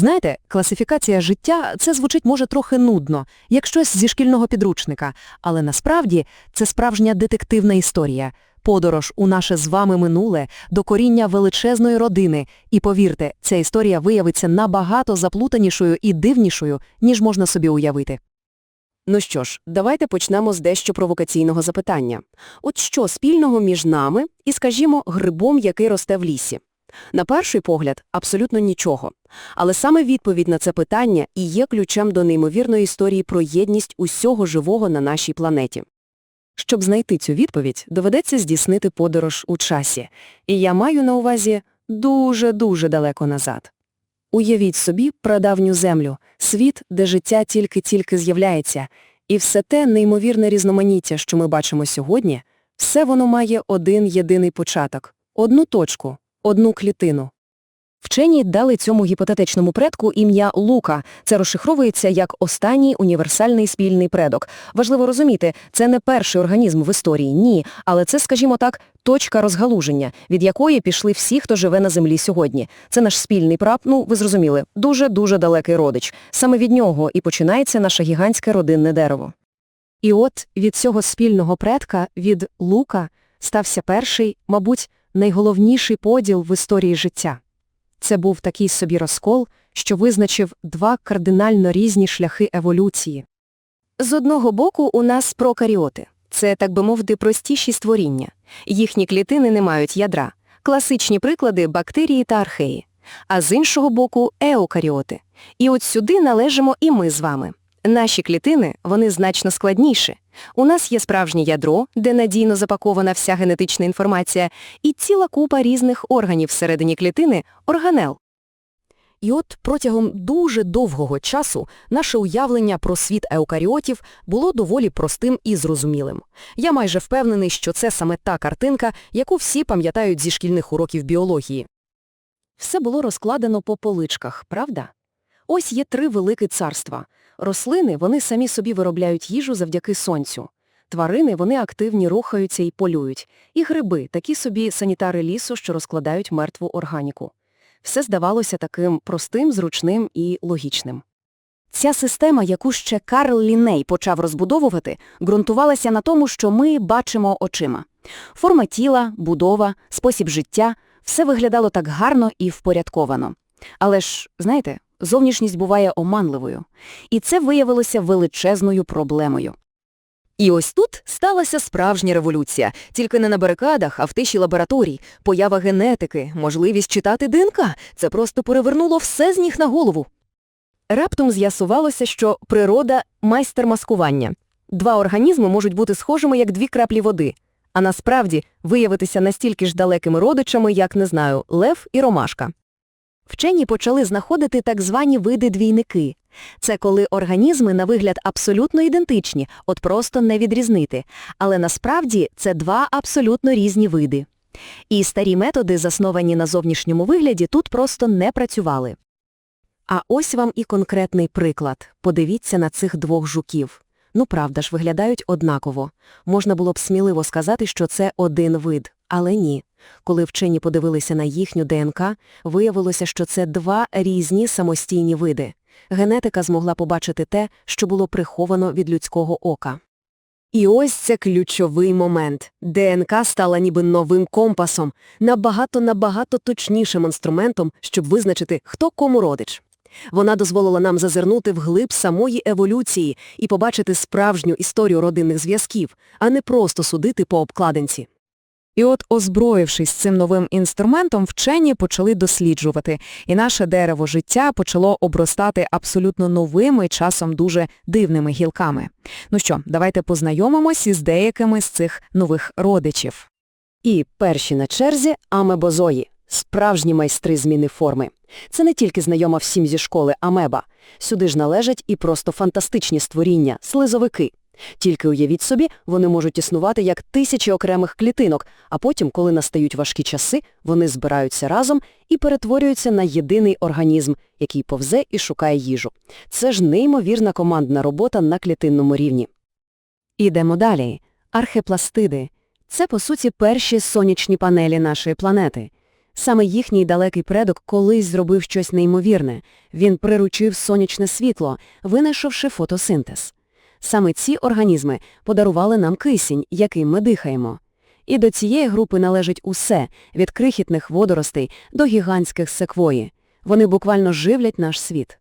Знаєте, класифікація життя – це звучить може трохи нудно, як щось зі шкільного підручника, але насправді це справжня детективна історія. Подорож у наше з вами минуле до коріння величезної родини. І повірте, ця історія виявиться набагато заплутанішою і дивнішою, ніж можна собі уявити. Ну що ж, давайте почнемо з дещо провокаційного запитання. От що спільного між нами і, скажімо, грибом, який росте в лісі? На перший погляд, абсолютно нічого. Але саме відповідь на це питання і є ключем до неймовірної історії про єдність усього живого на нашій планеті. Щоб знайти цю відповідь, доведеться здійснити подорож у часі. І я маю на увазі дуже-дуже далеко назад. Уявіть собі прадавню землю, світ, де життя тільки-тільки з'являється, і все те неймовірне різноманіття, що ми бачимо сьогодні, все воно має один єдиний початок, одну точку, одну клітину. Вчені дали цьому гіпотетичному предку ім'я Лука. Це розшифровується як останній універсальний спільний предок. Важливо розуміти, це не перший організм в історії, ні, але це, скажімо так, точка розгалуження, від якої пішли всі, хто живе на землі сьогодні. Це наш спільний прап, ну, ви зрозуміли, дуже-дуже далекий родич. Саме від нього і починається наше гігантське родинне дерево. І от від цього спільного предка, від Лука, стався перший, мабуть, найголовніший поділ в історії життя. Це був такий собі розкол, що визначив два кардинально різні шляхи еволюції. З одного боку у нас прокаріоти. Це, так би мовити, простіші створіння. Їхні клітини не мають ядра. Класичні приклади – бактерії та археї. А з іншого боку – еукаріоти. І от сюди належимо і ми з вами. Наші клітини, вони значно складніші. У нас є справжнє ядро, де надійно запакована вся генетична інформація, і ціла купа різних органів всередині клітини – органел. І от протягом дуже довгого часу наше уявлення про світ еукаріотів було доволі простим і зрозумілим. Я майже впевнений, що це саме та картинка, яку всі пам'ятають зі шкільних уроків біології. Все було розкладено по поличках, правда? Ось є три великі царства. Рослини, вони самі собі виробляють їжу завдяки сонцю. Тварини, вони активні рухаються і полюють. І гриби, такі собі санітари лісу, що розкладають мертву органіку. Все здавалося таким простим, зручним і логічним. Ця система, яку ще Карл Ліней почав розбудовувати, ґрунтувалася на тому, що ми бачимо очима. Форма тіла, будова, спосіб життя – все виглядало так гарно і впорядковано. Але ж, знаєте, зовнішність буває оманливою. І це виявилося величезною проблемою. І ось тут сталася справжня революція, тільки не на барикадах, а в тиші лабораторій. Поява генетики, можливість читати ДНК – це просто перевернуло все з ніг на голову. Раптом з'ясувалося, що природа – майстер маскування. Два організми можуть бути схожими, як дві краплі води, а насправді виявитися настільки ж далекими родичами, як, не знаю, лев і ромашка. Вчені почали знаходити так звані види-двійники. Це коли організми на вигляд абсолютно ідентичні, от просто не відрізнити. Але насправді це два абсолютно різні види. І старі методи, засновані на зовнішньому вигляді, тут просто не працювали. А ось вам і конкретний приклад. Подивіться на цих двох жуків. Ну правда ж, виглядають однаково. Можна було б сміливо сказати, що це один вид, але ні. Коли вчені подивилися на їхню ДНК, виявилося, що це два різні самостійні види. Генетика змогла побачити те, що було приховано від людського ока. І ось це ключовий момент. ДНК стала ніби новим компасом, набагато-набагато точнішим інструментом, щоб визначити, хто кому родич. Вона дозволила нам зазирнути вглиб самої еволюції і побачити справжню історію родинних зв'язків, а не просто судити по обкладинці. І от, озброївшись цим новим інструментом, вчені почали досліджувати, і наше дерево життя почало обростати абсолютно новими, часом дуже дивними гілками. Ну що, давайте познайомимось із деякими з цих нових родичів. І перші на черзі амебозої – справжні майстри зміни форми. Це не тільки знайома всім зі школи амеба. Сюди ж належать і просто фантастичні створіння – слизовики. Тільки уявіть собі, вони можуть існувати як тисячі окремих клітинок, а потім, коли настають важкі часи, вони збираються разом і перетворюються на єдиний організм, який повзе і шукає їжу. Це ж неймовірна командна робота на клітинному рівні. Ідемо далі. Архепластиди – це, по суті, перші сонячні панелі нашої планети. Саме їхній далекий предок колись зробив щось неймовірне. Він приручив сонячне світло, винайшовши фотосинтез. Саме ці організми подарували нам кисінь, яким ми дихаємо. І до цієї групи належить усе, від крихітних водоростей до гігантських секвої. Вони буквально живлять наш світ.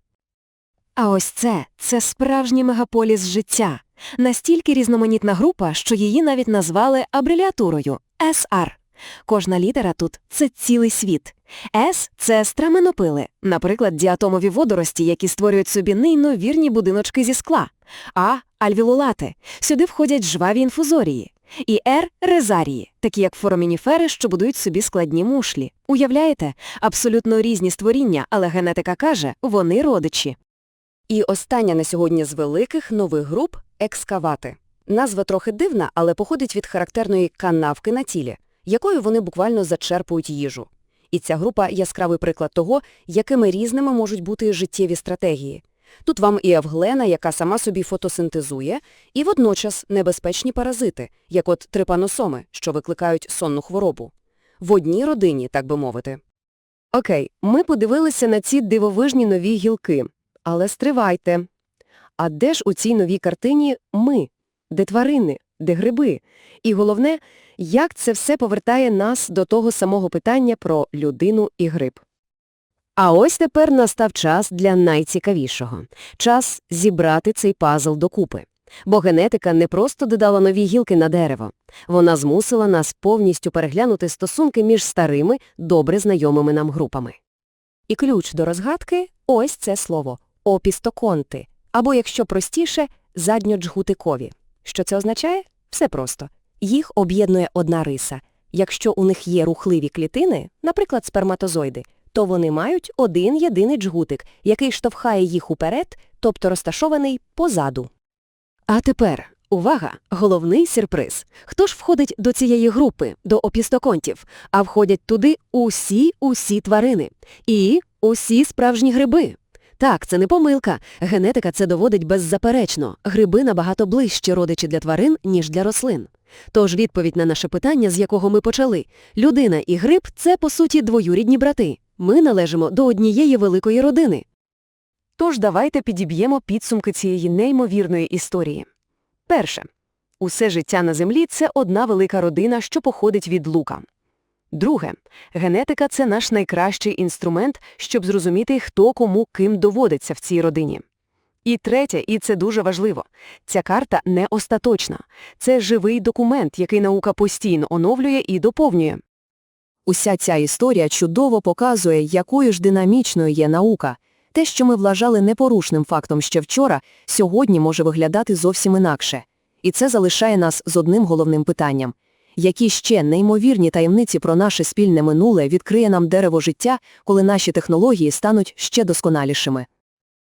А ось це – це справжній мегаполіс життя. Настільки різноманітна група, що її навіть назвали абревіатурою – SR. Кожна літера тут – це цілий світ. С – це страменопили, наприклад, діатомові водорості, які створюють собі неймовірні будиночки зі скла. А – альвіолати. Сюди входять жваві інфузорії. І Р – резарії, такі як форамініфери, що будують собі складні мушлі. Уявляєте? Абсолютно різні створіння, але генетика каже – вони родичі. І остання на сьогодні з великих нових груп – екскавати. Назва трохи дивна, але походить від характерної канавки на тілі, якою вони буквально зачерпують їжу. І ця група – яскравий приклад того, якими різними можуть бути життєві стратегії. Тут вам і Евглена, яка сама собі фотосинтезує, і водночас небезпечні паразити, як от трипаносоми, що викликають сонну хворобу. В одній родині, так би мовити. Окей, ми подивилися на ці дивовижні нові гілки. Але стривайте. А де ж у цій новій картині ми? Де тварини? Де гриби? І головне, як це все повертає нас до того самого питання про людину і гриб? А ось тепер настав час для найцікавішого. Час зібрати цей пазл докупи. Бо генетика не просто додала нові гілки на дерево. Вона змусила нас повністю переглянути стосунки між старими, добре знайомими нам групами. І ключ до розгадки – ось це слово – опістоконти, або, якщо простіше, задньоджгутикові. Що це означає? Все просто. Їх об'єднує одна риса. Якщо у них є рухливі клітини, наприклад, сперматозоїди, то вони мають один єдиний джгутик, який штовхає їх уперед, тобто розташований позаду. А тепер, увага, головний сюрприз. Хто ж входить до цієї групи, до опістоконтів? А входять туди усі-усі тварини. І усі справжні гриби. Так, це не помилка. Генетика це доводить беззаперечно. Гриби набагато ближчі родичі для тварин, ніж для рослин. Тож відповідь на наше питання, з якого ми почали. Людина і гриб – це, по суті, двоюрідні брати. Ми належимо до однієї великої родини. Тож давайте підіб'ємо підсумки цієї неймовірної історії. Перше. Усе життя на Землі – це одна велика родина, що походить від лука. Друге. Генетика – це наш найкращий інструмент, щоб зрозуміти, хто кому ким доводиться в цій родині. І третє, і це дуже важливо, ця карта не остаточна. Це живий документ, який наука постійно оновлює і доповнює. Уся ця історія чудово показує, якою ж динамічною є наука. Те, що ми вважали непорушним фактом ще вчора, сьогодні може виглядати зовсім інакше. І це залишає нас з одним головним питанням. Які ще неймовірні таємниці про наше спільне минуле відкриє нам дерево життя, коли наші технології стануть ще досконалішими?